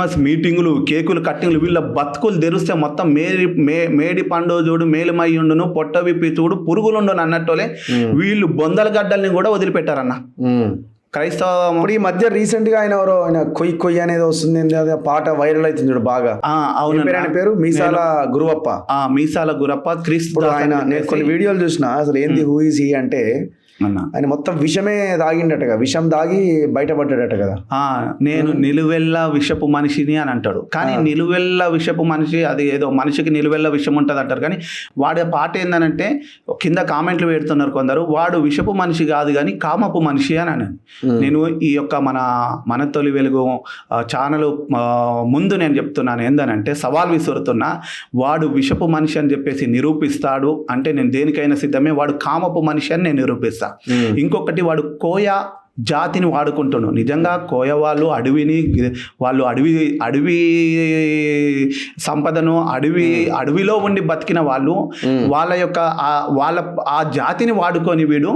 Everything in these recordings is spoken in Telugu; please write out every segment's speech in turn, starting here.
క్రిస్మస్ మీటింగులు కేకులు కట్టింగ్లు వీళ్ళ బతుకులు తెరిస్తే మొత్తం మేడి మే మేడి పండు చూడు మేలుమయ్యుండును పొట్ట విప్పి చూడు పురుగులుండును అన్నట్టులే. వీళ్ళు బొందల గడ్డల్ని కూడా వదిలిపెట్టారన్న. క్రైస్తవ ఇప్పుడు ఈ మధ్య రీసెంట్గా ఆయన ఎవరో ఆయన కొయ్యి కొయ్యి అనేది వస్తుంది అది పాట వైరల్ అవుతుంది చూడు బాగా. పేరు ఆయన పేరు? మీసాల గురువప్ప. ఆ మీసాల గురప్ప క్రీస్తు ఆయన నేను కొన్ని వీడియోలు చూసిన అసలు ఏంది హూ ఈజ్ హీ అంటే ఆయన మొత్తం విషమే దాగిండట విషం దాగి బయటపడ్డాడట కదా. నేను నిలువెల్ల విషపు మనిషిని అని అంటాడు. కానీ నిలువెల్ల విషపు మనిషి అది ఏదో మనిషికి నిలువెల్ల విషం ఉంటుంది అంటారు. కానీ వాడి పాట ఏందనంటే కింద కామెంట్లు పెడుతున్నారు కొందరు వాడు విషపు మనిషి కాదు కానీ కామపు మనిషి అని అన్నాను నేను ఈ యొక్క మన మన తొలి వెలుగు ఛానల్ ముందు నేను చెప్తున్నాను ఏందనంటే సవాల్ విసురుతున్నా వాడు విషపు మనిషి అని చెప్పేసి నిరూపిస్తాడు అంటే నేను దేనికైనా సిద్ధమే వాడు కామపు మనిషి అని నేను నిరూపిస్తా. ఇంకొకటి వాడు కోయ జాతిని వాడుకుంటున్నాడు నిజంగా కోయ వాళ్ళు అడవిని వాళ్ళు అడవి అడవి సంపదను అడవి అడవిలో ఉండి బతికిన వాళ్ళు వాళ్ళ యొక్క వాళ్ళ ఆ జాతిని వాడుకొని వీడు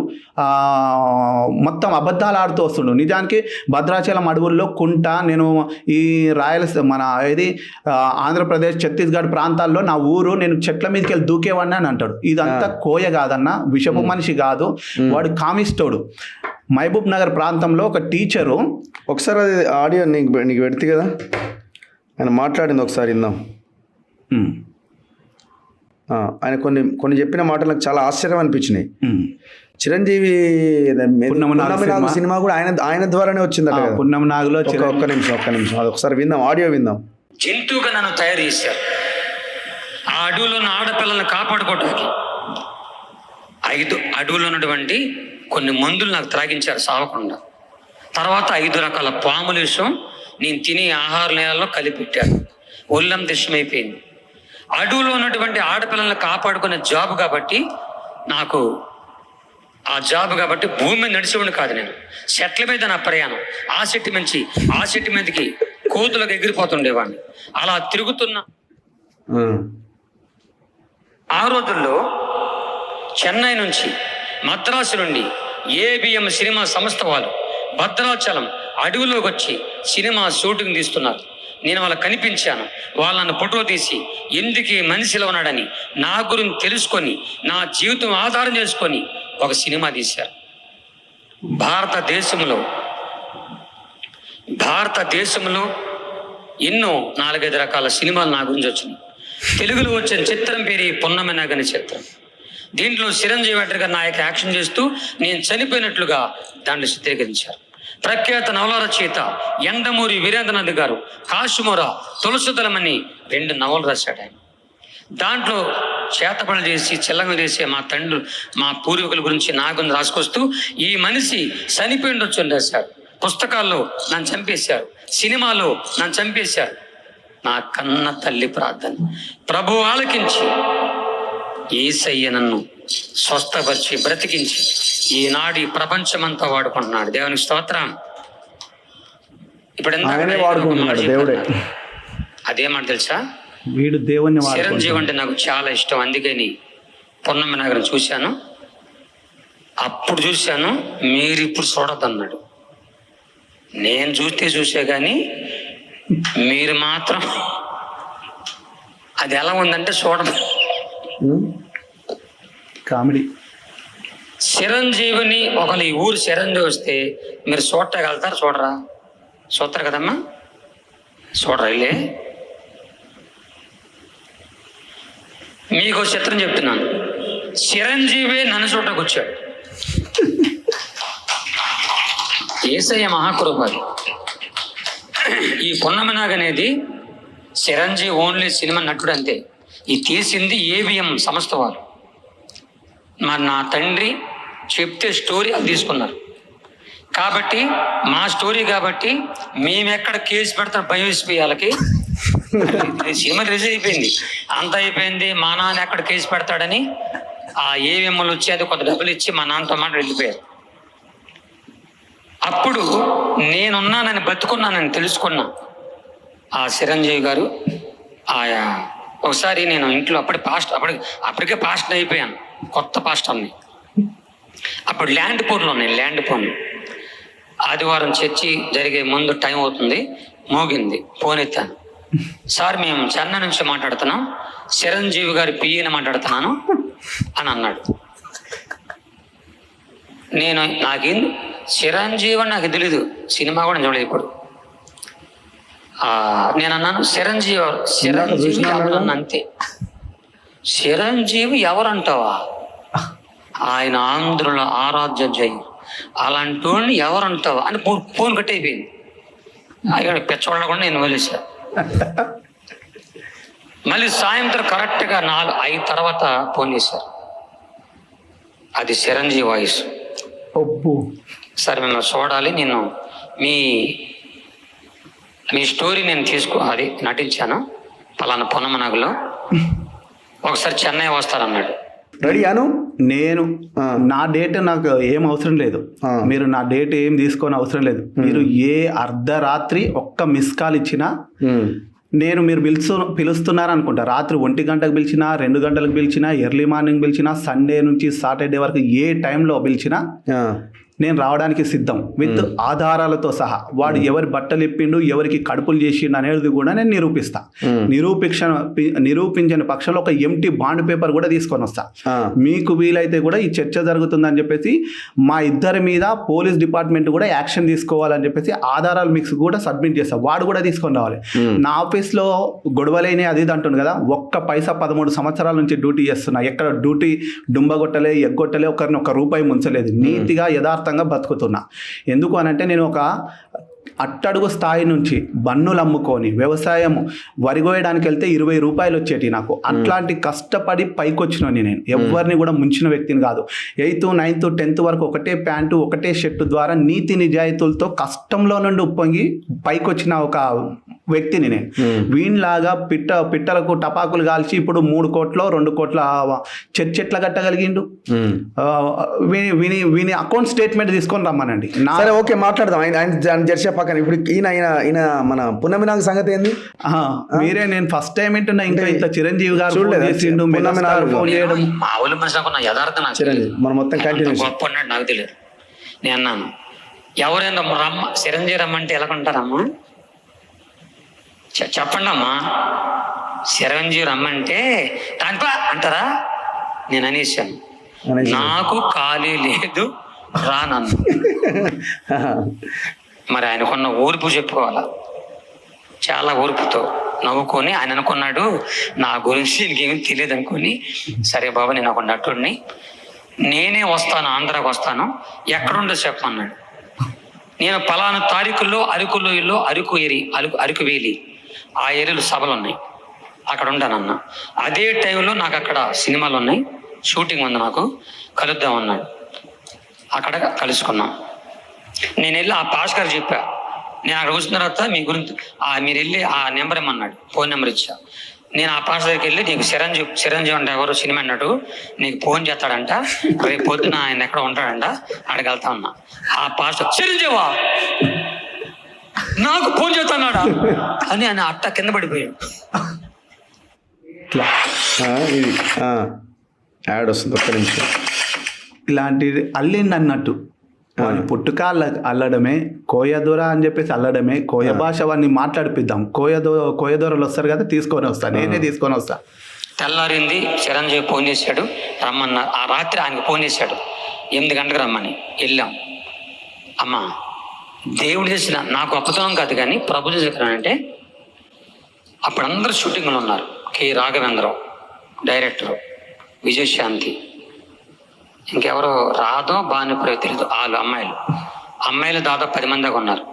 మొత్తం అబద్ధాలు ఆడుతూ వస్తుండు. నిజానికి భద్రాచలం అడవుల్లో కుంట నేను ఈ రాయలసీమ మన ఏది ఆ, ఆంధ్రప్రదేశ్ ఛత్తీస్గఢ్ ప్రాంతాల్లో నా ఊరు నేను చెట్ల మీదకి వెళ్ళి దూకేవాడిని అని అంటాడు. ఇదంతా కోయ కాదన్న విషపు మనిషి కాదు. వాడు కామిస్టోడు మహబూబ్ నగర్ ప్రాంతంలో ఒక టీచరు ఒకసారి అది ఆడియో నీకు నీకు పెడితే కదా. ఆయన మాట్లాడింది ఒకసారి ఆ, ఆయన కొన్ని కొన్ని చెప్పిన మాటలు నాకు చాలా ఆశ్చర్యం అనిపించినాయి. చిరంజీవి సినిమా. కూడా ఆయన ఆయన ద్వారానే కదా. పున్నమ నాగులో ఒక్క నిమిషం ఒక్క నిమిషం అది ఒకసారి విందాం ఆడియో విందాం. జంతువుగా నన్ను తయారు చేశారు. ఆ అడవిలో ఉన్న ఆడపిల్లల్ని కాపాడుకోవడానికి ఐదు అడవులో ఉన్నటువంటి కొన్ని మందులు నాకు త్రాగించారు సావకుండా. తర్వాత ఐదు రకాల పాముల విషయం నేను తినే ఆహార నేలలో కలిపెట్టాను. ఒళ్ళంత ఇష్టమైపోయింది అడవిలో ఉన్నటువంటి ఆడపిల్లల్ని కాపాడుకునే జాబ్ కాబట్టి నాకు ఆ జాబ్ కాబట్టి భూమి మీద నడిచేవాడిని కాదు నేను. చెట్ల మీద నా ప్రయాణం. ఆ చెట్టు నుంచి ఆ చెట్టు మీదకి కోతులకు ఎగిరిపోతుండేవాడిని. అలా తిరుగుతున్న ఆ రోజుల్లో చెన్నై నుంచి మద్రాసు నుండి ఏబిఎం సినిమా సంస్థ వాళ్ళు. భద్రాచలం అడవిలోకి వచ్చి సినిమా షూటింగ్ తీస్తున్నారు. నేను వాళ్ళకి కనిపించాను. వాళ్ళని ఫోటో తీసి ఎందుకు మనిషిలో మనిషి ఇలా ఉన్నాడని నా గురించి తెలుసుకొని నా జీవితం ఆధారం చేసుకొని ఒక సినిమా తీశారు. భారతదేశంలో భారతదేశంలో ఎన్నో నాలుగైదు రకాల సినిమాలు నా గురించి వచ్చినాయి. తెలుగులో వచ్చిన చిత్రం పేరు పొన్నమనాగని చిత్రం. దీంట్లో చిరంజీవి వెంకట నాయక యాక్షన్ చేస్తూ నేను చనిపోయినట్లుగా దాన్ని చిత్రీకరించారు. ప్రఖ్యాత నవల రచయిత ఎండమూరి వీరేంద్రనాథ్ గారు కాశుమోర తులసిదలమని రెండు నవలు రాశాడు ఆయన. దాంట్లో చేతపనులు చేసి చిల్లంగలు చేసే మా తండ్రి మా పూర్వీకుల గురించి నాగుని రాసుకొస్తూ ఈ మనిషి చనిపోయి ఉండొచ్చు అని రాశారు. పుస్తకాల్లో నన్ను చంపేశారు. సినిమాలో నన్ను చంపేశారు. నా కన్న తల్లి ప్రార్థన. ప్రభు ఆలకించి ఏసయ్య నన్ను స్వస్థపరిచి బ్రతికించి ఈనాడు ఈ ప్రపంచమంతా వాడుకుంటున్నాడు. దేవునికి స్తోత్రం. ఇప్పుడు దేవుడే. అదేమాట తెలుసా? వీడు దేవుణ్ణి చిరంజీవి అంటే నాకు చాలా ఇష్టం. అందుకని పొన్నమ్మ నగరం చూశాను. అప్పుడు చూశాను మీరు ఇప్పుడు చూడొద్దన్నాడు. నేను చూస్తే చూసే కానీ మీరు మాత్రం అది ఎలా ఉందంటే చూడదు కామెడీ. చిరంజీవిని ఒకళ్ళు ఈ ఊరు చిరంజీవి వస్తే మీరు చూడగలుగుతారు చూడరా? చూస్తారు కదమ్మా. చూడరా ఇల్లే మీకు చిత్రం చెప్తున్నాను. చిరంజీవి నన్ను చూడకు వచ్చాడు. ఏసయ్య మహాకృపాలు ఈ పున్నమనాగ్ అనేది చిరంజీవి ఓన్లీ సినిమా నటుడు అంతే. ఈ తీసింది ఏవిఎం సంస్థ వారు మరి నా తండ్రి చెప్తే స్టోరీ అది తీసుకున్నారు. కాబట్టి మా స్టోరీ కాబట్టి మేము ఎక్కడ కేసు పెడతాం భయం వేసిపోయి వాళ్ళకి సినిమా రిలీజ్ అయిపోయింది. అంత అయిపోయింది మా నాన్న ఎక్కడ కేసు పెడతాడని ఆ ఏవిఎంలు వచ్చి అది కొంత డబ్బులు ఇచ్చి మా నాన్నతో మాట వెళ్ళిపోయారు. అప్పుడు నేనున్నానని బతుకున్నానని తెలుసుకున్నా ఆ చిరంజీవి గారు ఆయా ఒకసారి నేను ఇంట్లో అప్పటి పాస్ట్ అప్పటి అప్పటికే పాస్ట్ అయిపోయాను కొత్త పాస్టర్ని అప్పుడు ల్యాండ్ ఫోన్లు ఉన్నాయి ల్యాండ్ ఫోన్ ఆదివారం చర్చి జరిగే ముందు టైం అవుతుంది మోగింది ఫోన్ ఎత్తాను. సార్ మేము చెన్నై నుంచి మాట్లాడుతున్నాం చిరంజీవి గారి పియ్యని మాట్లాడుతున్నాను అని అన్నాడు. నేను నాకేం చిరంజీవి అని నాకు తెలీదు సినిమా కూడా చూడలేదు ఇప్పుడు. నేను అన్నాను చిరంజీవి చిరంజీవి అంతే. చిరంజీవి ఎవరంటావా? ఆయన ఆంధ్రుల ఆరాధ్య జై. అలాంటి ఎవరంటావా? అని ఫోన్ ఫోన్ కట్ అయిపోయింది. అక్కడ పెచ్చోళ్ళ కూడా నేను వదిలేసా. మళ్ళీ సాయంత్రం కరెక్ట్గా నాలుగు ఐదు తర్వాత ఫోన్ చేశారు. అది చిరంజీవి వాయిస్. సరే మిమ్మల్ని చూడాలి. నేను మీ మీ స్టోరీ నేను తీసుకో అది నటించాను పలానా పొన్నమనగులో ఒకసారి చెన్నై వస్తారన్నాడు రెడీ అను నేను. నా డేట్ నాకు ఏం అవసరం లేదు. మీరు నా డేట్ ఏం తీసుకొని అవసరం లేదు మీరు ఏ అర్ధరాత్రి ఒక్క మిస్ కాల్ ఇచ్చినా. నేను మీరు పిలుస్తు పిలుస్తున్నారు అనుకుంటా రాత్రి ఒంటి గంటకు పిలిచినా రెండు గంటలకు పిలిచినా ఎర్లీ మార్నింగ్ పిలిచినా సండే నుంచి సాటర్డే వరకు ఏ టైంలో పిలిచినా. నేను రావడానికి సిద్ధం. విత్ ఆధారాలతో సహా. వాడు ఎవరి బట్టలు ఇప్పిండు ఎవరికి కడుపులు చేసిండు అనేది కూడా నేను నిరూపిస్తా. నిరూపించ నిరూపించని పక్షంలో ఒక ఎంటీ బాండ్ పేపర్ కూడా తీసుకొని వస్తా. మీకు వీలైతే కూడా ఈ చర్చ జరుగుతుందని చెప్పేసి మా ఇద్దరి మీద పోలీస్ డిపార్ట్మెంట్ కూడా యాక్షన్ తీసుకోవాలని చెప్పేసి ఆధారాలు మీకు కూడా సబ్మిట్ చేస్తా. వాడు కూడా తీసుకొని రావాలి. నా ఆఫీస్లో గొడవలేని అది ఇది అంటుంది కదా ఒక్క పైసా పదమూడు సంవత్సరాల నుంచి డ్యూటీ చేస్తున్నా. ఎక్కడ డ్యూటీ డుంబగొట్టలే ఎగ్గొట్టలే ఒకరిని ఒక రూపాయి ముంచలేదు. నీతిగా యథార్థంగా బతుకుతున్నా. ఎందుకు అనంటే నేను ఒక అట్టడుగు స్థాయి నుంచి బన్నులు అమ్ముకొని వ్యవసాయం వరి కోయడానికి వెళ్తే ఇరవై రూపాయలు వచ్చేటి నాకు. అట్లాంటి కష్టపడి పైకి వచ్చినని నేను. ఎవరిని కూడా ముంచిన వ్యక్తిని కాదు. ఎయిత్ నైన్త్ టెన్త్ వరకు ఒకటే ప్యాంటు ఒకటే షర్టు ద్వారా నీతి నిజాయితీలతో కష్టంలో నుండి ఉప్పొంగి పైకి వచ్చిన ఒక వ్యక్తిని నేను. ఉమ్. వీణ్లాగా పిట్ట పిట్టలకు టపాకులు కాల్చి ఇప్పుడు మూడు కోట్ల రెండు కోట్ల చర్చ ఎట్లా కట్టగలిగిండు. ఆ, వీని వీని వీని అకౌంట్ స్టేట్మెంట్ తీసుకొని రమ్మనండి. నా సరే ఓకే మాట్లాడదాం. ఆయన ఆయన ఆయన జర్సీ పక్కన. ఇప్పుడు ఈయన ఈయన ఈయన మన పున్నమి నాగ్ సంగతి ఏంది? ఆ, మీరే నేను ఫస్ట్ టైం వింటున్నా. ఇంకా ఇంత చిరంజీవి గారు చూడలేదా? మామూలు మనిషి యథార్థం నాకు చిరంజీవి. మనం మొత్తం కంటిన్యూ గొప్ప నాకు తెలియదు. నేను అన్నాను ఎవరైనా రమ్మ చిరంజీవి రమ్మంటే ఎలా కొంటారమ్మా చె- చెప్పండి అమ్మా. చిరంజీవి రమ్మంటే దానిపా అంటారా? నేను అనేసాను అనేసి. నాకు ఖాళీ లేదు రానన్ను మరి ఆయనకున్న ఊర్పు చెప్పుకోవాలా? చాలా ఊర్పుతో నవ్వుకొని ఆయన అనుకున్నాడు నా గురించి ఇంకేమీ తెలియదు అనుకొని సరే బాబు నేను ఒక నటుడిని. నేనే వస్తాను ఆంధ్రాకి వస్తాను. ఎక్కడుండో చెప్పమన్నాడు. నేను పలానా తారీఖుల్లో అరకు లోయలో అరకు ఏరి అరకు అరకు వేలి. ఆ ఏరియాలో సభలు ఉన్నాయి అక్కడ ఉండానన్న అదే టైంలో నాకు అక్కడ సినిమాలు ఉన్నాయి షూటింగ్ ఉంది నాకు కలుద్దాం అన్నాడు అక్కడ కలుసుకున్నాం. నేను వెళ్ళి ఆ పాస్ గారు చెప్పా. నేను అక్కడ వచ్చిన తర్వాత మీ గురించి ఆ మీరు వెళ్ళి ఆ నెంబర్ ఇమ్మన్నాడు. ఫోన్ నెంబర్ ఇచ్చా. నేను ఆ పాస్ దగ్గరికి వెళ్ళి నీకు చిరంజీవి చిరంజీవి అంటే ఎవరు సినిమా అన్నట్టు నీకు ఫోన్ చేస్తాడంట. రేపు పొద్దున ఆయన ఎక్కడ ఉంటాడంట. అక్కడికి వెళ్తా ఉన్నా ఆ పాస్ చిరంజీవా! నాకు ఫోన్ చేస్తున్నాడా అని ఆయన అట్ట కింద పడిపోయాడు. ఇట్లా. ఆ, ఇది ఆ. యాడ్ వస్తుంది ఒక్క నిమిషం. ఇలాంటిది అల్లిండి అన్నట్టు. వాని పుట్టుక అల్ల అల్లడమే కోయదొర అని చెప్పేసి అల్లడమే కోయ భాష వాడిని మాట్లాడిపిద్దాం. కోయదో కోయదొరలు వస్తారు కదా తీసుకొని వస్తా నేనే తీసుకొని వస్తా. తెల్లారింది చిరంజీవి ఫోన్ చేశాడు రమ్మన్నారు ఆ రాత్రి ఆయనకు ఫోన్ చేశాడు. ఎనిమిది గంటలకు రమ్మని వెళ్ళాం. అమ్మా దేవుడు చేసిన నాకు గొప్పతనం కాదు కానీ ప్రభు చేసిన అంటే అప్పుడు అందరూ షూటింగ్లో ఉన్నారు. కె. రాఘవేంద్రరావు డైరెక్టర్ విజయశాంతి ఇంకెవరో రాదో బానిపురో తెలియదు వాళ్ళు అమ్మాయిలు. అమ్మాయిలు దాదాపు పది మంది ఉన్నారు.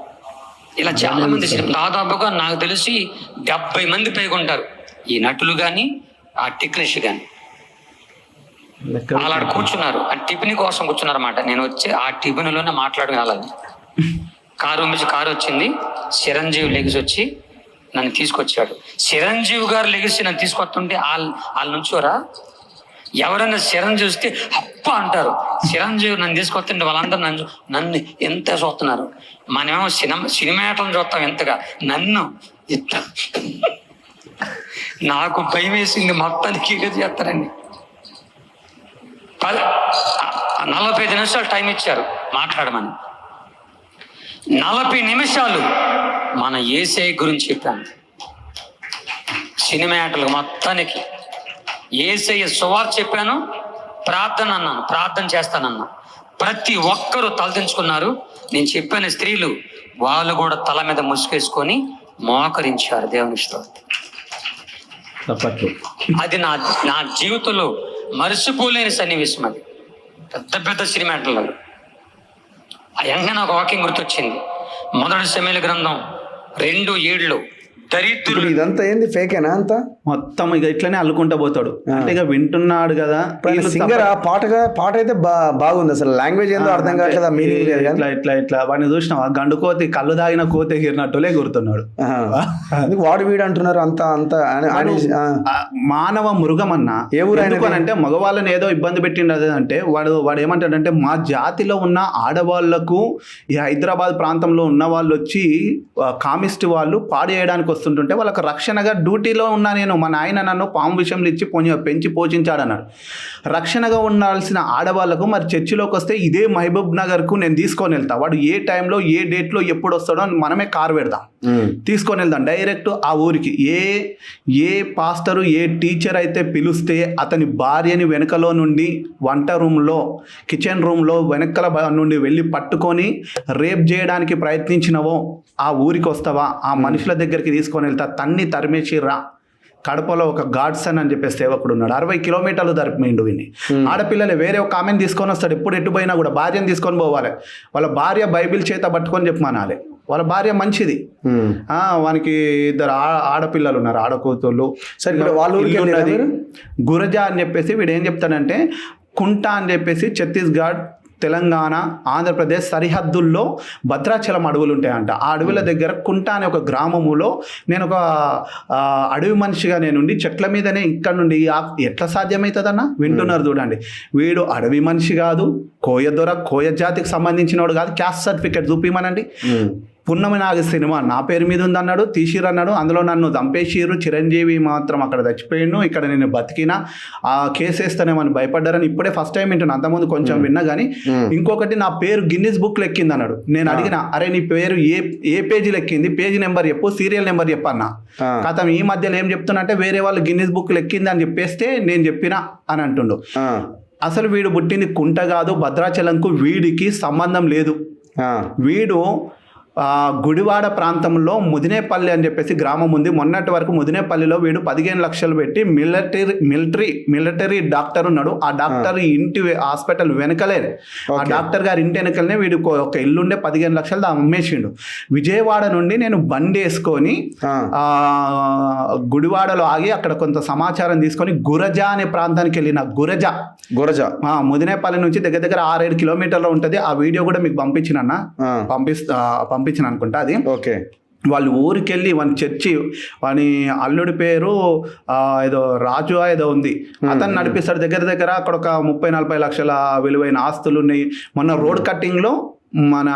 ఇలా చాలా మంది సినిమా దాదాపుగా నాకు తెలిసి డెబ్బై మంది పైగా ఉంటారు. ఈ నటులు కానీ ఆ టెక్నీషియన్ కానీ అలా కూర్చున్నారు. ఆ టిఫిన్ కోసం కూర్చున్నారు అన్నమాట నేను వచ్చి ఆ టిఫిన్లోనే మాట్లాడగలని కారు నుంచి కారు వచ్చింది. చిరంజీవి లెగిసి వచ్చి నన్ను తీసుకొచ్చాడు. చిరంజీవి గారు లెగిసి నన్ను తీసుకొస్తుంటే వాళ్ళ వాళ్ళ నుంచోరా? ఎవరైనా చిరంజీవి చూస్తే అప్ప అంటారు. చిరంజీవి నన్ను తీసుకొస్తుంటే వాళ్ళందరూ నన్ను నన్ను ఎంత చూస్తున్నారు? మనమేమో సినిమా సినిమాటలను చూస్తాం ఎంతగా. నన్ను ఇంత నాకు భయం వేసింది మొత్తానికి చేస్తారండి. నలభై ఐదు నిమిషాలు టైం ఇచ్చారు. మాట్లాడమని. నలభై నిమిషాలు మన ఏసై గురించి చెప్పాను. సినిమాటలు మొత్తానికి ఏసయ్య సువార్ చెప్పాను ప్రార్థన అన్నాను ప్రార్థన చేస్తానన్నా ప్రతి ఒక్కరూ తలదించుకున్నారు నేను చెప్పిన స్త్రీలు వాళ్ళు కూడా తల మీద ముసుగేసుకొని మోకరించారు దేవుని అది నా నా జీవితంలో మరిచిపోలేని సన్నివేశం అది. పెద్ద పెద్ద సినిమాటలు ఆ వెంటనే నాకు వాకింగ్ గుర్తొచ్చింది. మొదటి సమయాల గ్రంథం రెండు ఏళ్ళు దరిద్రులు. ఇదంతా ఏంది? ఫేకేనా అంతా? మొత్తం ఇక ఇట్లనే అల్లుకుంటా పోతాడు. అంటే ఇక వింటున్నాడు కదా సింగర్ ఆ పాటగా పాట అయితే బా బాగుంది అసలు. లాంగ్వేజ్ ఏందో అర్థం కావట్లేదు మీనింగ్ ఇట్లా ఇట్లా ఇట్లా వాడిని చూసినావా? గండు కోతి కళ్ళు దాగిన కోతి ఎగిరినట్టులే గుర్తున్నాడు వాడు వీడు అంటున్నారు అంత అంత? మానవ మృగం అన్న ఏ? అంటే మగవాళ్ళని ఏదో ఇబ్బంది పెట్టిండు అదే అంటే వాడు వాడు ఏమంటాడంటే మా జాతిలో ఉన్న ఆడవాళ్ళకు ఈ హైదరాబాద్ ప్రాంతంలో ఉన్న వాళ్ళు వచ్చి కామిస్ట్ వాళ్ళు పాడు చేయడానికి వస్తుంటుంటే వాళ్ళకు రక్షణగా డ్యూటీలో ఉన్నా నేను మా నాయన నన్ను పాము విషయంలో ఇచ్చి పొంచి పెంచి పోషించాడన్నాడు. రక్షణగా ఉండాల్సిన ఆడవాళ్ళకు మరి చర్చిలోకి వస్తే ఇదే మహబూబ్ నగర్కు నేను తీసుకొని వెళ్తా. వాడు ఏ టైంలో ఏ డేట్లో ఎప్పుడు వస్తాడో అని మనమే కారు పెడదాం. తీసుకొని వెళ్దాం. డైరెక్ట్ ఆ ఊరికి. ఏ ఏ పాస్టరు ఏ టీచర్ అయితే పిలిస్తే అతని భార్యని వెనకలో నుండి వంట రూమ్లో కిచెన్ రూమ్లో వెనకల నుండి వెళ్ళి పట్టుకొని రేప్ చేయడానికి ప్రయత్నించినవో ఆ ఊరికి వస్తావా? ఆ మనుషుల దగ్గరికి తీసుకొని వెళ్తా. తన్ని తరిమేసి రా కడపలో ఒక గాడ్సన్ అని చెప్పే సేవకుడు ఉన్నాడు. అరవై కిలోమీటర్లు తరిపిండు విని ఆడపిల్లలు వేరే ఒక ఆమెను తీసుకొని వస్తాడు. ఎప్పుడు ఎటు పోయినా కూడా భార్యను తీసుకొని పోవాలి. వాళ్ళ భార్య బైబిల్ చేత పట్టుకొని చెప్పమనాలి. వాళ్ళ భార్య మంచిది. వానికి ఇద్దరు ఆడపిల్లలు ఉన్నారు ఆడకూతుళ్ళు సరే, వాళ్ళ ఉన్నది. గురజా అని చెప్పేసి వీడు ఏం చెప్తాడంటే కుంట అని చెప్పేసి ఛత్తీస్గఢ్ తెలంగాణ ఆంధ్రప్రదేశ్ సరిహద్దుల్లో భద్రాచలం అడవులు ఉంటాయంట ఆ అడవుల దగ్గర కుంట అనే ఒక గ్రామములో నేను ఒక అడవి మనిషిగా నేనుండి చెట్ల మీదనే ఇక్కడ నుండి ఎట్లా సాధ్యమవుతుందన్న వింటున్నారు చూడండి. వీడు అడవి మనిషి కాదు కోయ దొర కోయ జాతికి సంబంధించినవాడు కాదు క్యాస్ట్ సర్టిఫికేట్ చూపిమనండి. పున్నమి నాగ సినిమా నా పేరు మీద ఉంది అన్నాడు తీసిరు అన్నాడు అందులో నన్ను చంపేసిరు చిరంజీవి మాత్రం అక్కడ చచ్చిపోయిండు ఇక్కడ నేను బతికినా. ఆ కేసు వేస్తానేమని భయపడ్డారని ఇప్పుడే ఫస్ట్ టైం వింటున్నా అంతకుముందు కొంచెం విన్నా కానీ ఇంకొకటి నా పేరు గిన్నిస్ బుక్ ఎక్కింది అన్నాడు. నేను అడిగిన అరే నీ పేరు ఏ ఏ పేజీలో ఎక్కింది? పేజీ నెంబర్ చెప్పు సీరియల్ నెంబర్ చెప్పన్నా. కథం ఈ మధ్యలో ఏం చెప్తున్నా అంటే వేరే వాళ్ళు గిన్నిస్ బుక్ ఎక్కింది అని చెప్పేస్తే నేను చెప్పిన అని అంటుండు. అసలు వీడు పుట్టింది కుంట కాదు భద్రాచలంకు వీడికి సంబంధం లేదు. వీడు గుడివాడ ప్రాంతంలో ముదినేపల్లి అని చెప్పేసి గ్రామం ఉంది. మొన్నటి వరకు ముదినేపల్లిలో వీడు పదిహేను లక్షలు పెట్టి మిలిటరీ మిలిటరీ మిలిటరీ డాక్టర్ ఉన్నాడు. ఆ డాక్టర్ ఇంటి హాస్పిటల్ వెనకలే ఆ డాక్టర్ గారి ఇంటి వెనకలనే వీడు ఒక- ఇల్లుండే పదిహేను లక్షలు అమ్మేసిండు. విజయవాడ నుండి నేను బండి వేసుకొని గుడివాడలో ఆగి అక్కడ కొంత సమాచారం తీసుకొని గురజ అనే ప్రాంతానికి వెళ్ళిన గురజ. గురజ. ముదినేపల్లి నుంచి దగ్గర దగ్గర ఆరేడు కిలోమీటర్లు ఉంటుంది. ఆ వీడియో కూడా మీకు పంపించిన. పంపిస్తా పంపించిన అనుకుంటా అది. ఓకే. వాళ్ళు ఊరికి వెళ్ళి వాని చర్చి వాని అల్లుడి పేరు ఏదో రాజు ఏదో ఉంది. అతను నడిపిస్తాడు దగ్గర దగ్గర అక్కడ ఒక ముప్పై నలభై లక్షల విలువైన ఆస్తులు ఉన్నాయి మొన్న రోడ్ కట్టింగ్లో మన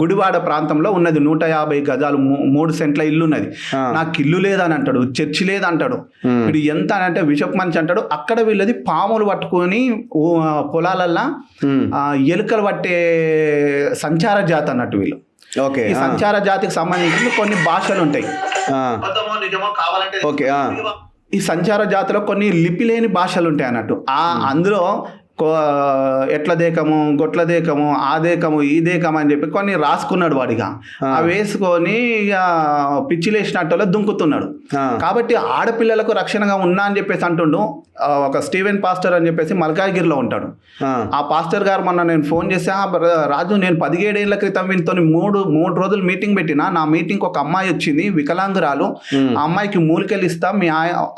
గుడివాడ ప్రాంతంలో ఉన్నది నూట యాభై గజాలు మూడు సెంట్ల ఇల్లు ఉన్నది. నాకు ఇల్లు లేదని అంటాడు చర్చి లేదంటాడు. వీడు ఎంత అని అంటే విషప్ మనిషి అంటాడు. అక్కడ వీళ్ళది పాములు పట్టుకొని పొలాలల్లా ఎలుకలు పట్టే సంచార జాతి అన్నట్టు వీళ్ళు. ఓకే ఈ. సంచార జాతికి సంబంధించిన కొన్ని భాషలు ఉంటాయి ఆ. ఓకే ఆ. ఈ సంచార జాతిలో కొన్ని లిపి లేని భాషలు ఉంటాయి అన్నట్టు ఆ అందులో ఎట్ల దేకము గొట్ల దేకము ఆ దేకము ఈ దేకము అని చెప్పి కొన్ని రాసుకున్నాడు వాడిగా అవి వేసుకొని ఇక పిచ్చి లేచినట్టులో దుంకుతున్నాడు. కాబట్టి ఆడపిల్లలకు రక్షణగా ఉన్నా అని చెప్పేసి అంటుండు. ఒక స్టీవెన్ పాస్టర్ అని చెప్పేసి మల్కాగిరిలో ఉంటాడు. ఆ. పాస్టర్ గారు మొన్న నేను ఫోన్ చేసి "ఆ, బ్ర- రాజు నేను పదిహేడేళ్ళ క్రితం వీనితో మూడు మూడు రోజులు మీటింగ్ పెట్టిన నా మీటింగ్ ఒక అమ్మాయి వచ్చింది వికలాంగురాలు. ఆ అమ్మాయికి మూలికలు ఇస్తా మీ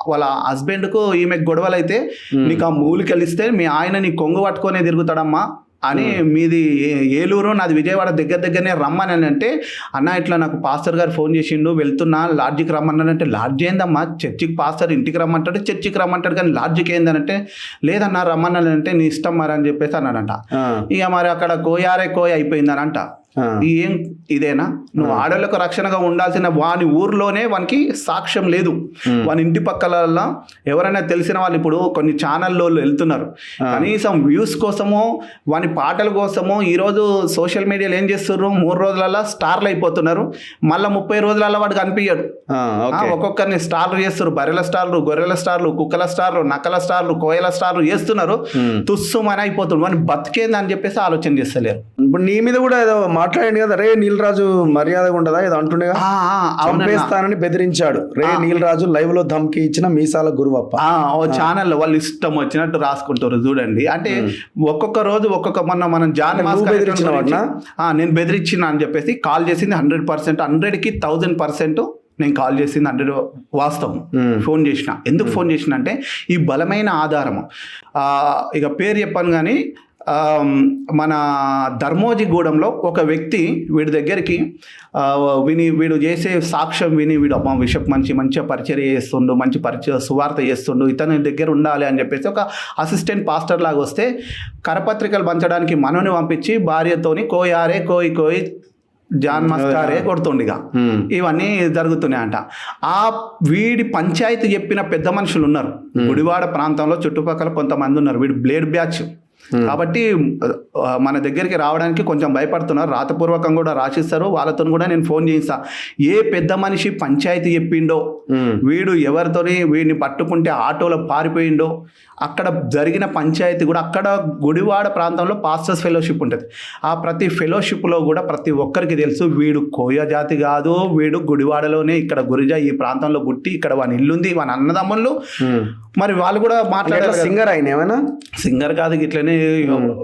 వాళ్ళ హస్బెండ్కు ఈమె గొడవలు అయితే నీకు ఆ మూలికలు ఇస్తే మీ ఆయన నీ కొంగు పట్టుకొనే తిరుగుతాడమ్మా అని మీది ఏ- ఏలూరు నాది విజయవాడ దగ్గర దగ్గరనే రమ్మని అని అంటే అన్న ఇట్లా నాకు పాస్టర్ గారు ఫోన్ చేసిండు వెళ్తున్నా లాడ్జికి రమ్మన్నాడంటే లాడ్జ్ ఏందమ్మా చర్చికి పాస్టర్ ఇంటికి రమ్మంటాడు చర్చికి రమ్మంటాడు కానీ లాడ్జికి ఏందనంటే లేదన్నా రమ్మన్నాడంటే నీ ఇష్టం మరి అని చెప్పేసి అన్నాడంట. ఇక మరి అక్కడ కోయారే కోయ అయిపోయిందని అంట ఆ. ఈ ఏం ఇదేనా? నువ్వు ఆడవాళ్ళకు రక్షణగా ఉండాల్సిన వాని ఊర్లోనే వానికి సాక్ష్యం లేదు. వాని ఇంటి పక్కల ఎవరైనా తెలిసిన వాళ్ళు ఇప్పుడు కొన్ని ఛానల్లో వెళ్తున్నారు. కనీసం వ్యూస్ కోసమో వాని పాటల కోసమో ఈరోజు సోషల్ మీడియాలో ఏం చేస్తున్నారు మూడు రోజులలో స్టార్లు అయిపోతున్నారు. మళ్ళీ ముప్పై రోజులలో వాడు కనిపించడు ఒక్కొక్కరిని స్టార్లు చేస్తారు బర్రెల స్టార్లు గొర్రెల స్టార్లు కుక్కల స్టార్లు నక్కల స్టార్లు కోయల స్టార్లు చేస్తున్నారు. తుస్సుమని అయిపోతుంది వాని బతికేంది అని చెప్పేసి ఆలోచన చేస్తలేరు. ఇప్పుడు నీ మీద కూడా ఏదో మాట్లాడండి కదా రే నీలరాజు మర్యాదగా ఉండదా? ఆ, అవునన్నా. చంపేస్తానని బెదిరించాడు. రే నీలరాజు లైవ్లో ధమ్కి ఇచ్చిన మీసాల గురువప్ప. ఆ, ఓ ఛానల్ వాళ్ళు ఇష్టం వచ్చినట్టు రాసుకుంటారు చూడండి. అంటే ఒక్కొక్క రోజు ఒక్కొక్క మొన్న మనం జాన్ బెదిరించిన నేను బెదిరించిన అని చెప్పేసి కాల్ చేసింది హండ్రెడ్ పర్సెంట్ హండ్రెడ్కి థౌజండ్ పర్సెంట్ నేను కాల్ చేసింది హండ్రెడ్ వాస్తవం. ఫోన్ చేసిన. ఎందుకు ఫోన్ చేసిన అంటే ఈ బలమైన ఆధారము. ఇక పేరు చెప్పాను కానీ మన ధర్మోజిగూడెంలో ఒక వ్యక్తి వీడి దగ్గరికి విని వీడు చేసే సాక్ష్యం విని వీడు అమ్మ విషప్ మంచి మంచిగా పరిచయం చేస్తుండు మంచి పరిచయ సువార్త చేస్తుండు ఇతని దగ్గర ఉండాలి అని చెప్పేసి ఒక అసిస్టెంట్ పాస్టర్ లాగా వస్తే కరపత్రికలు పంచడానికి మనని పంపించి భార్యతోని కోయారే కోయి కోయి జాన్ మస్కారే కొడుతుండిగా. ఇవన్నీ జరుగుతున్నాయంట. ఆ వీడి పంచాయతీ చెప్పిన పెద్ద మనుషులు ఉన్నారు. గుడివాడ ప్రాంతంలో చుట్టుపక్కల కొంతమంది ఉన్నారు. వీడు బ్లేడ్ బ్యాచ్. కాబట్టి ఆ, మన దగ్గరికి రావడానికి కొంచెం భయపడుతున్నారు. రాతపూర్వకం కూడా రాసిస్తారు. వాళ్ళతో కూడా నేను ఫోన్ చేయిస్తా. ఏ పెద్ద మనిషి పంచాయతీ చెప్పిండో ఉమ్. వీడు ఎవరితోని వీడిని పట్టుకుంటే ఆటోలో పారిపోయిండో అక్కడ జరిగిన పంచాయతీ కూడా అక్కడ గుడివాడ ప్రాంతంలో పాస్టర్స్ ఫెలోషిప్ ఉంటుంది. ఆ ప్రతి ఫెలోషిప్లో కూడా ప్రతి ఒక్కరికి తెలుసు వీడు కోయ జాతి కాదు వీడు గుడివాడలోనే ఇక్కడ గురిజా ఈ ప్రాంతంలో పుట్టి ఇక్కడ వాని ఇల్లుంది వాని అన్నదమ్ములు ఉమ్. మరి వాళ్ళు కూడా మాట్లాడారు. సింగర్ ఆయన ఏమైనా? సింగర్ కాదు ఇట్లనే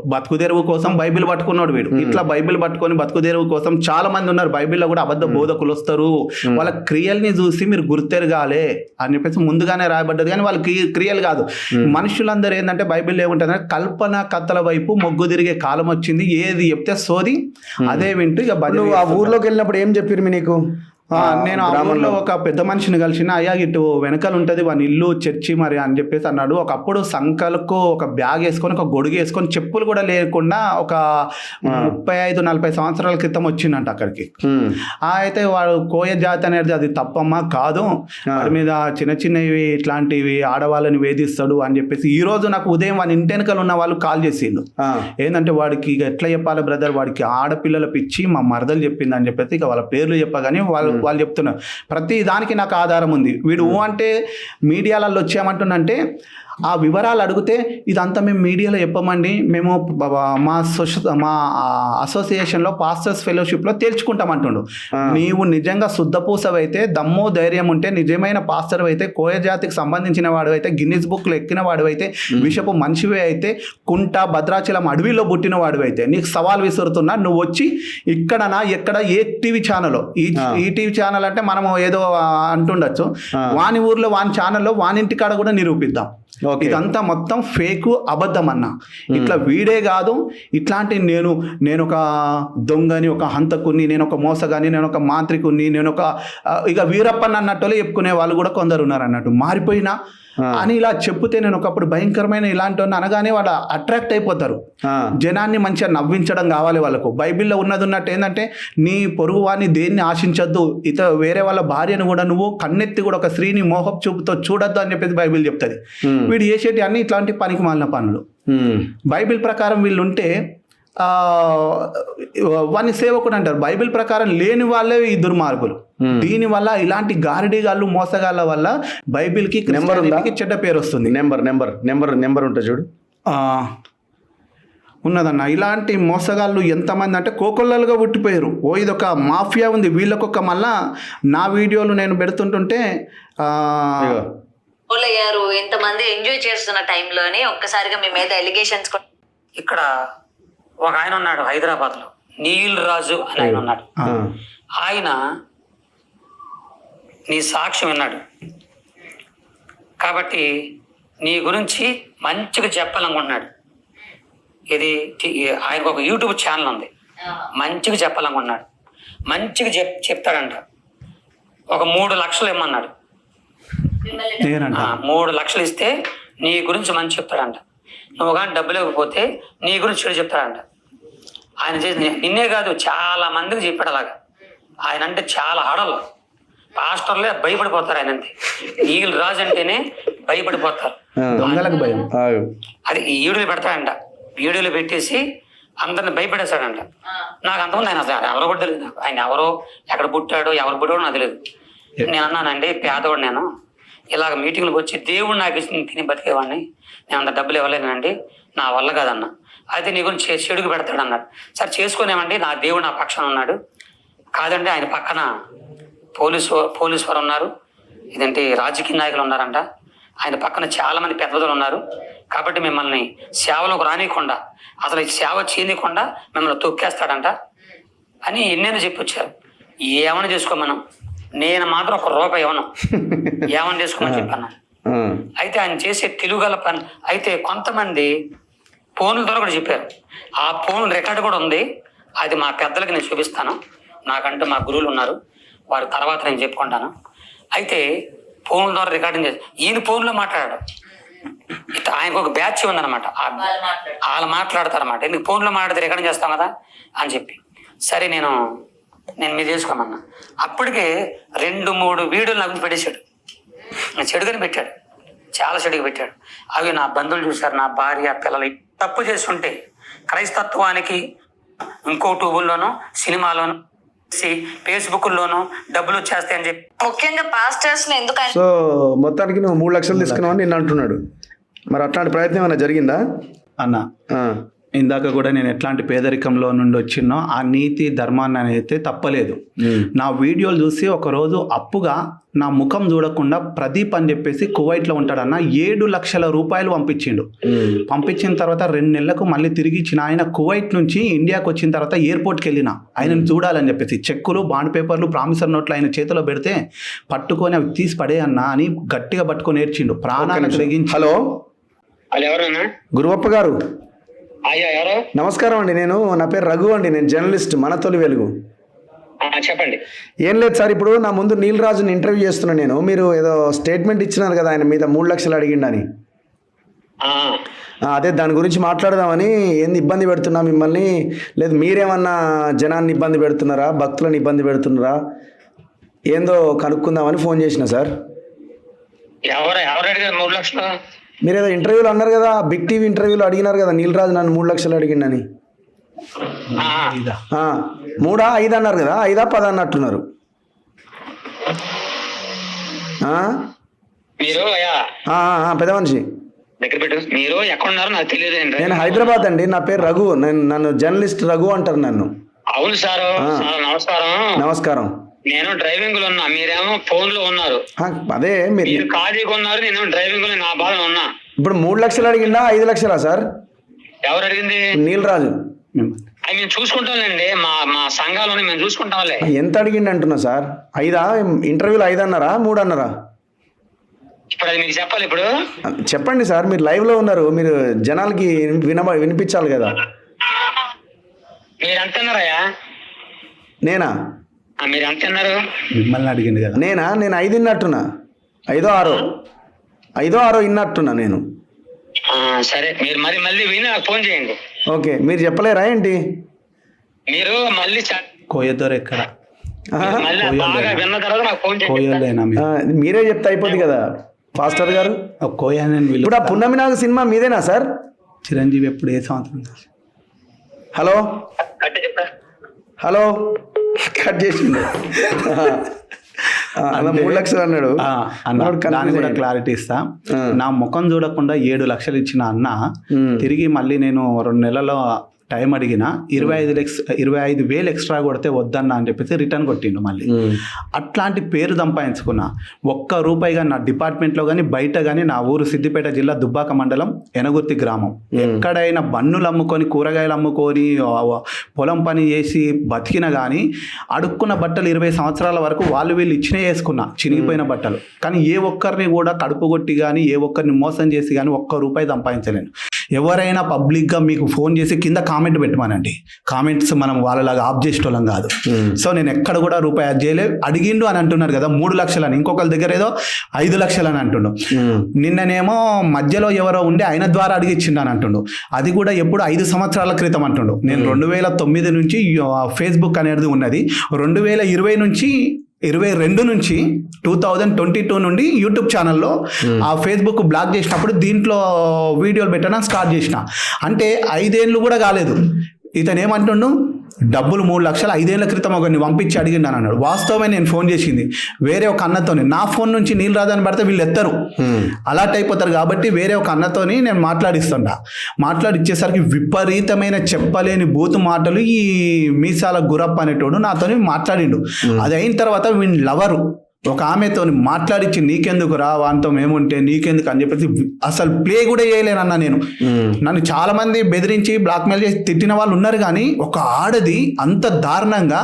బతుకు తెరువు కోసం బైబిల్ పట్టుకున్నాడు వీడు. ఇట్లా బైబిల్ పట్టుకొని బతుకు తెరువు కోసం చాలా మంది ఉన్నారు. బైబిల్లో కూడా అబద్ధ బోధకులు వస్తారు. వాళ్ళ క్రియల్ని చూసి మీరు గుర్తెరగాలే అని చెప్పేసి ముందుగానే రాయబడ్డది. కానీ వాళ్ళ క్రియ- క్రియలు కాదు. మనుషులందరూ ఏంటంటే బైబిల్ ఏముంటుందంటే కల్పన కథల వైపు మొగ్గు తిరిగే కాలం వచ్చింది. ఏది చెప్తే సోది అదే వింటూ ఇక ఆ ఊర్లోకి వెళ్ళినప్పుడు ఏం చెప్పారు మీ నీకు? నేను ఆ ఊర్లో ఒక పెద్ద మనిషిని కలిసిన అయ్యా ఇటు వెనకాల ఉంటుంది వాని ఇల్లు చర్చి మరి అని చెప్పేసి అన్నాడు. ఒకప్పుడు సంకలకు ఒక బ్యాగ్ వేసుకొని ఒక గొడుగు వేసుకొని చెప్పులు కూడా లేకుండా ఒక ముప్పై ఐదు నలభై సంవత్సరాల క్రితం వచ్చిందంట అక్కడికి. ఆ, అయితే వాడు కోయ జాతి అనేది అది తప్పమ్మా కాదు. వాడి మీద చిన్న చిన్నవి ఇట్లాంటివి ఆడవాళ్ళని వేధిస్తాడు అని చెప్పేసి ఈ రోజు నాకు ఉదయం వాని ఇంటి వెనకాల ఉన్న వాళ్ళు కాల్ చేసిండు. ఏంటంటే వాడికి ఇక ఎట్లా చెప్పాలి బ్రదర్? వాడికి ఆడపిల్లల పిచ్చి మా మరదలు చెప్పింది అని చెప్పేసి ఇక వాళ్ళ పేర్లు చెప్పగానే వాళ్ళు వాళ్ళు చెప్తున్నారు. ప్రతి దానికి నాకు ఆధారం ఉంది. వీడు ఊ అంటే మీడియాలలో వచ్చామంటుండంటే ఆ వివరాలు అడిగితే ఇదంతా మేము మీడియాలో చెప్పమండి. మేము మా సొస మా అసోసియేషన్లో పాస్టర్స్ ఫెలోషిప్లో తేల్చుకుంటాం అంటుండు నీవు నిజంగా శుద్ధపూసవైతే దమ్ము ధైర్యం ఉంటే నిజమైన పాస్టర్ అయితే కోయ జాతికి సంబంధించిన వాడు అయితే గిన్నిస్ బుక్లో ఎక్కిన వాడు అయితే విషపు మనిషివే అయితే కుంట భద్రాచలం అడవిలో పుట్టిన వాడు అయితే నీకు సవాల్ విసురుతున్నా నువ్వు వచ్చి ఇక్కడనా ఎక్కడ ఏ టీవీ ఛానల్ ఈ ఈ టీవీ ఛానల్ అంటే మనం ఏదో అంటుండొచ్చు. వాని ఊర్లో వాని ఛానల్లో వాని ఇంటికాడ కూడా నిరూపిద్దాం. ఇదంతా మొత్తం ఫేక్ అబద్ధం అన్న ఇట్లా వీడే కాదు ఇట్లాంటి నేను నేను ఒక దొంగని ఒక హంతకుని నేను ఒక మోసగాని నేను ఒక మాంత్రికుని నేను ఒక ఇక వీరప్పన్ అన్నట్టులే చెప్పుకునే వాళ్ళు కూడా కొందరు ఉన్నారు అన్నట్టు మారిపోయినా అని ఇలా చెప్తే నేను ఒకప్పుడు భయంకరమైన ఇలాంటి అనగానే వాళ్ళు అట్రాక్ట్ అయిపోతారు. జనాన్ని మంచిగా నవ్వించడం కావాలి వాళ్ళకు. బైబిల్లో ఉన్నది ఉన్నట్టు ఏంటంటే నీ పొరుగు వాడిని దేన్ని ఆశించొద్దు ఇత వేరే వాళ్ళ భార్యను కూడా నువ్వు కన్నెత్తి కూడా ఒక స్త్రీని మోహపు చూపుతో చూడొద్దు అని చెప్పేసి బైబిల్ చెప్తుంది. వీడు చేసేటి అన్ని ఇట్లాంటి పనికి మాలిన పనులు. బైబిల్ ప్రకారం వీళ్ళు ఉంటే ఆ, వాడిని సేవకుడు అంటారు. బైబిల్ ప్రకారం లేని వాళ్ళే ఈ దుర్మార్గులు. దీని వల్ల ఇలాంటి గారడీగాళ్ళు మోసగాళ్ళ వల్ల బైబిల్కి నెంబర్ చెడ్డ పేరు వస్తుంది. నెంబర్ నెంబర్ నెంబర్ నెంబర్ ఉంటుంది చూడు. ఆ, ఉన్నదన్న ఇలాంటి మోసగాళ్ళు ఎంతమంది అంటే కోకొల్లలుగా పుట్టిపోయారు ఓ ఇదొక మాఫియా ఉంది. వీళ్ళకొక మళ్ళా నా వీడియోలు నేను పెడుతుంటుంటే ఇంతమంది ఎంజాయ్ చేస్తున్న టైంలోనే ఒక్కసారిగా మీ మీద ఎలిగేషన్స్ ఇక్కడ ఒక ఆయన ఉన్నాడు హైదరాబాద్లో నీల్ రాజు అని ఆయన ఉన్నాడు. ఆ, ఆయన నీ సాక్ష్యం విన్నాడు. కాబట్టి నీ గురించి మంచిగా చెప్పాలనుకుంటున్నాడు. ఇది ఆయనకు ఒక యూట్యూబ్ ఛానల్ ఉంది. మంచిగా చెప్పాలనుకుంటున్నాడు. మంచిగా చెప్ చెప్తాడంట. ఒక మూడు లక్షలు ఇమ్మన్నాడు. మూడు లక్షలు ఇస్తే నీ గురించి మంచి చెప్తాడంట. నువ్వు కానీ డబ్బులు ఇవ్వకపోతే నీ గురించి చెడు చెప్తాడంట. ఆయన చేసి నిన్నే కాదు చాలా మందికి చెప్పాడు అలాగా. ఆయన అంటే చాలా హడలు. పాస్టర్లే భయపడిపోతారు ఆయన అంతే. ఈగిల్ రాజు అంటేనే భయపడిపోతారు. అది ఈ వీడియోలు పెడతాడంట. వీడియోలు పెట్టేసి అందరిని భయపెడేస్తాడంట నాకు అంతమంది ఆయన అసలు ఎవరో కూడా తెలియదు నాకు. ఆయన ఎవరో ఎక్కడ పుట్టాడో ఎవరు పుట్టాడో నాకు తెలియదు. నేను అన్నానండి పేదవాడు నేను. ఇలాగ మీటింగ్లకు వచ్చి దేవుడు నాకు ఇచ్చి తిని బతికేవాడిని. నేను అంత డబ్బులు ఇవ్వలేనండి నా వల్ల కాదన్న. అయితే నీ గురించి చెడుకు పెడతాడు అన్నాడు. సరే చేసుకునేమండి నా దేవుడు నా పక్షాన ఉన్నాడు. కాదండి ఆయన పక్కన పోలీసు పోలీసు వారు ఉన్నారు. ఇదేంటి రాజకీయ నాయకులు ఉన్నారంట. ఆయన పక్కన చాలా మంది పెద్దలు ఉన్నారు. కాబట్టి మిమ్మల్ని సేవలోకి రానియకుండా అసలు సేవ చేయనీయకుండా మిమ్మల్ని తొక్కేస్తాడంట అని ఎన్నెన్నో చెప్పొచ్చారు. ఏమైనా చేసుకో మనం? నేను మాత్రం ఒక రూపాయి ఇవ్వను. ఏమైనా చేసుకోమని చెప్పాను. అయితే ఆయన చేసే తెలుగుగల పని అయితే కొంతమంది ఫోన్ల ద్వారా కూడా చెప్పారు. ఆ ఫోన్ రికార్డు కూడా ఉంది. అది మా పెద్దలకి నేను చూపిస్తాను. నాకంటూ మా గురువులు ఉన్నారు. వారి తర్వాత నేను చెప్పుకుంటాను. అయితే ఫోన్ ద్వారా రికార్డింగ్ చేసి ఈయన ఫోన్లో మాట్లాడాడు. ఇట్లా ఆయనకు ఒక బ్యాచ్ ఉందన్నమాట. వాళ్ళు మాట్లాడతారన్నమాట. ఎందుకు ఫోన్లో మాట్లాడితే రికార్డింగ్ చేస్తాం కదా అని చెప్పి. సరే నేను నేను మీరు చేసుకోమన్నా. అప్పటికే రెండు మూడు వీడియోలు నాకు పెట్టేశాడు. నా చెడుగానే పెట్టాడు. చాలా చెడుగా పెట్టాడు. అవి నా బంధువులు చూశారు నా భార్య పిల్లలు. తప్పు చేస్తుంటే క్రైస్తత్వానికి ఇంకో ట్యూబుల్లోనూ సినిమాలోను ఫేస్బుక్లోనూ డబ్బులు వచ్చేస్తాయని చెప్పి. ముఖ్యంగా పాస్టర్స్ని ఎందుకు ఆయన సో మొత్తానికి నువ్వు మూడు లక్షలు తీసుకున్నావని నిన్ను అంటున్నాడు. మరి అట్లాంటి ప్రయత్నం ఏమైనా జరిగిందా? అన్న. ఇందాక కూడా నేను ఎట్లాంటి పేదరికంలో నుండి వచ్చినో ఆ నీతి ధర్మాన్ని అయితే తప్పలేదు. నా వీడియోలు చూసి ఒకరోజు అప్పుగా నా ముఖం చూడకుండా ప్రదీప్ అని చెప్పేసి కువైట్లో ఉంటాడన్న ఏడు లక్షల రూపాయలు పంపించిండు. పంపించిన తర్వాత రెండు నెలలకు మళ్ళీ తిరిగి ఇచ్చిన ఆయన కువైట్ నుంచి ఇండియాకి వచ్చిన తర్వాత ఎయిర్పోర్ట్కి వెళ్ళిన. ఆయనను చూడాలని చెప్పేసి చెక్కులు బాండ్ పేపర్లు ప్రామిసర్ నోట్లు ఆయన చేతిలో పెడితే పట్టుకొని అవి తీసి పడే అన్న అని గట్టిగా పట్టుకొని ఒక్క ప్రాణాన్ని. తెగించి హలో? గురువప్ప గారు. అయ్యా ఎవరు? నమస్కారం అండి నేను నా పేరు రఘు అండి నేను జర్నలిస్ట్ మన తొలి వెలుగు. చెప్పండి. ఏం లేదు సార్ ఇప్పుడు నా ముందు నీల్ రాజుని ఇంటర్వ్యూ చేస్తున్నాను నేను. మీరు ఏదో స్టేట్మెంట్ ఇచ్చినారు కదా ఆయన మీద మూడు లక్షలు అడిగిండని అదే దాని గురించి మాట్లాడదామని ఏంది ఇబ్బంది పెడుతున్నా మిమ్మల్ని? లేదు మీరేమన్నా జనాన్ని ఇబ్బంది పెడుతున్నారా? భక్తులను ఇబ్బంది పెడుతున్నారా? ఏందో కనుక్కుందామని ఫోన్ చేసిన సార్. ఎవరు ఎవరు అడిగారు మూడు లక్షలు? మీరు ఏదో ఇంటర్వ్యూలో అన్నారు కదా బిగ్ టీవీ ఇంటర్వ్యూలో అడిగినారు కదా నీల్ రాజు నన్ను మూడు లక్షలు అడిగిండని. మూడా ఐదు అన్నారు కదా ఐదా పది అన్నట్టున్నారు. పెద్ద మనిషి. మీరు నాకు తెలియదు నేను హైదరాబాద్ అండి నా పేరు రఘు. నేను నన్ను జర్నలిస్ట్ రఘు అంటారు నన్ను. అవును. సార్ నమస్కారం. నమస్కారం. నేను డ్రైవింగ్లో ఉన్నా మీరేమో ఫోన్లో ఉన్నారు. అదే మీరు ఖాళీగా ఉన్నారు నేను డ్రైవింగ్లో నా బాధ ఉన్నా. ఇప్పుడు మూడు లక్షలు అడిగిందా ఐదు లక్షలా సార్? ఎవరు అడిగింది? నీల్ రాజు మిమ్మల్ని అవి మేము చూసుకుంటాంలేండి మా మా సంఘాలోనే మేము చూసుకుంటాంలే. ఎంత అడిగిండి అంటున్నా సార్? ఐదా? ఇంటర్వ్యూలో ఐదు అన్నారా మూడు అన్నారా ఇప్పుడు అది మీకు చెప్పాలి ఇప్పుడు. చెప్పండి సార్ మీరు లైవ్లో ఉన్నారు మీరు జనాలకి వినబ వినిపించాలి కదా. మీరు ఎంత అన్నారయ్యా నేనా? మీరు ఎంత అన్నారు? మిమ్మల్ని అడిగింది కదా. నేనా? నేను ఐదు ఇన్నట్టున్నా. ఐదో ఆరో. ఐదో ఆరో ఇన్నట్టున్నా నేను. ఆ, సరే మీరు మరి మళ్ళీ విని నాకు ఫోన్ చేయండి. ఓకే మీరు చెప్పలేరా ఏంటి? మీరు మళ్ళీ కోయదొర ఎక్కడ? మీరు చెప్తే అయిపోద్ది కదా ఫాస్టర్ గారు. ఇప్పుడు ఆ పున్నమి నాగు సినిమా మీదేనా సార్? చిరంజీవి ఎప్పుడు ఏ సంవత్సరం? హలో? హలో? కట్ చేసిండు అలా మూడు లక్షలు అన్నాడు దాన్ని కూడా. క్లారిటీ ఇస్తా. నా ముఖం చూడకుండా ఏడు లక్షలు ఇచ్చిన అన్న. తిరిగి మళ్ళీ నేను రెండు నెలల్లో టైం అడిగిన ఇరవై ఐదు లెక్స్ ఇరవై ఐదు వేలు ఎక్స్ట్రా కొడితే వద్దన్నా అని చెప్పేసి రిటర్న్ కొట్టిండు మళ్ళీ. ఉమ్. అట్లాంటి పేరు సంపాదించుకున్నా. ఒక్క రూపాయిగా నా డిపార్ట్మెంట్లో కానీ బయట కానీ నా ఊరు సిద్దిపేట జిల్లా దుబ్బాక మండలం ఎనగుర్తి గ్రామం. ఎక్కడైనా బన్నులు అమ్ముకొని కూరగాయలు అమ్ముకొని పొలం పని చేసి బతికిన కానీ అడుక్కున్న బట్టలు ఇరవై సంవత్సరాల వరకు వాళ్ళు వీళ్ళు ఇచ్చినే వేసుకున్నా చినిగిపోయిన బట్టలు. కానీ ఏ ఒక్కరిని కూడా కడుపు కొట్టి కానీ ఏ ఒక్కరిని మోసం చేసి కానీ ఒక్క రూపాయి సంపాదించలేను. ఎవరైనా పబ్లిక్గా మీకు ఫోన్ చేసి కింద కామెంట్ పెట్టమనండి. కామెంట్స్ మనం వాళ్ళలాగా ఆఫ్ చేసేటోళ్ళం కాదు. సో నేను ఎక్కడ కూడా రూపాయి యాడ్ చేయలేదు అడిగిండు అని అంటున్నారు కదా మూడు లక్షలు అని ఇంకొకరి దగ్గర ఏదో ఐదు లక్షలు అని అంటుండు నిన్ననేమో మధ్యలో ఎవరో ఉండి ఆయన ద్వారా అడిగిచ్చిండు అని అంటుండు. అది కూడా ఎప్పుడు ఐదు సంవత్సరాల క్రితం అంటుండు. నేను రెండు వేల తొమ్మిది నుంచి ఫేస్బుక్ అనేది ఉన్నది. రెండు వేల ఇరవై నుంచి ఇరవై రెండు నుంచి టూ థౌజండ్ ట్వంటీ టూ నుండి యూట్యూబ్ ఛానల్లో ఆ ఫేస్బుక్ బ్లాక్ చేసినప్పుడు దీంట్లో వీడియోలు పెట్టడం స్టార్ట్ చేసిన. అంటే ఐదేళ్ళు కూడా కాలేదు. ఇతను ఏమంటుండు? డబ్బులు మూడు లక్షలు ఐదేళ్ళ క్రితం ఒకరిని పంపించి అడిగిండు అని అన్నాడు. వాస్తవమే నేను ఫోన్ చేసింది. వేరే ఒక అన్నతోని. నా ఫోన్ నుంచి నీళ్ళు రాదని పడితే వీళ్ళు ఎత్తరు. అలర్ట్ అయిపోతారు కాబట్టి వేరే ఒక అన్నతోని నేను మాట్లాడిస్తుంటా మాట్లాడిచ్చేసరికి విపరీతమైన చెప్పలేని బూతు మాటలు ఈ మీసాల గురప్ప అనేటోడు నాతోని మాట్లాడిండు. అది అయిన తర్వాత వీని లవరు. ఒక ఆమెతోని మాట్లాడిచ్చి నీకెందుకు రా వానితో మేముంటే నీకెందుకు అని చెప్పేసి అసలు ప్లే కూడా చేయలేనన్నా నేను. నన్ను చాలా మంది బెదిరించి బ్లాక్మెయిల్ చేసి తిట్టిన వాళ్ళు ఉన్నారు కానీ ఒక ఆడది అంత దారుణంగా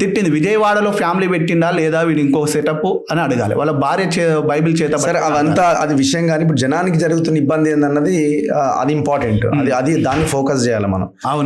తిట్టింది. విజయవాడలో ఫ్యామిలీ పెట్టిండా లేదా వీడు ఇంకో సెటప్ అని అడగాలి. వాళ్ళ భార్య చే బైబిల్ చేత సరే అదంతా అది విషయం కానీ ఇప్పుడు జనానికి జరుగుతున్న ఇబ్బంది ఏందన్నది అది ఇంపార్టెంట్ అది అది దాన్ని ఫోకస్ చేయాలి మనం. అవును.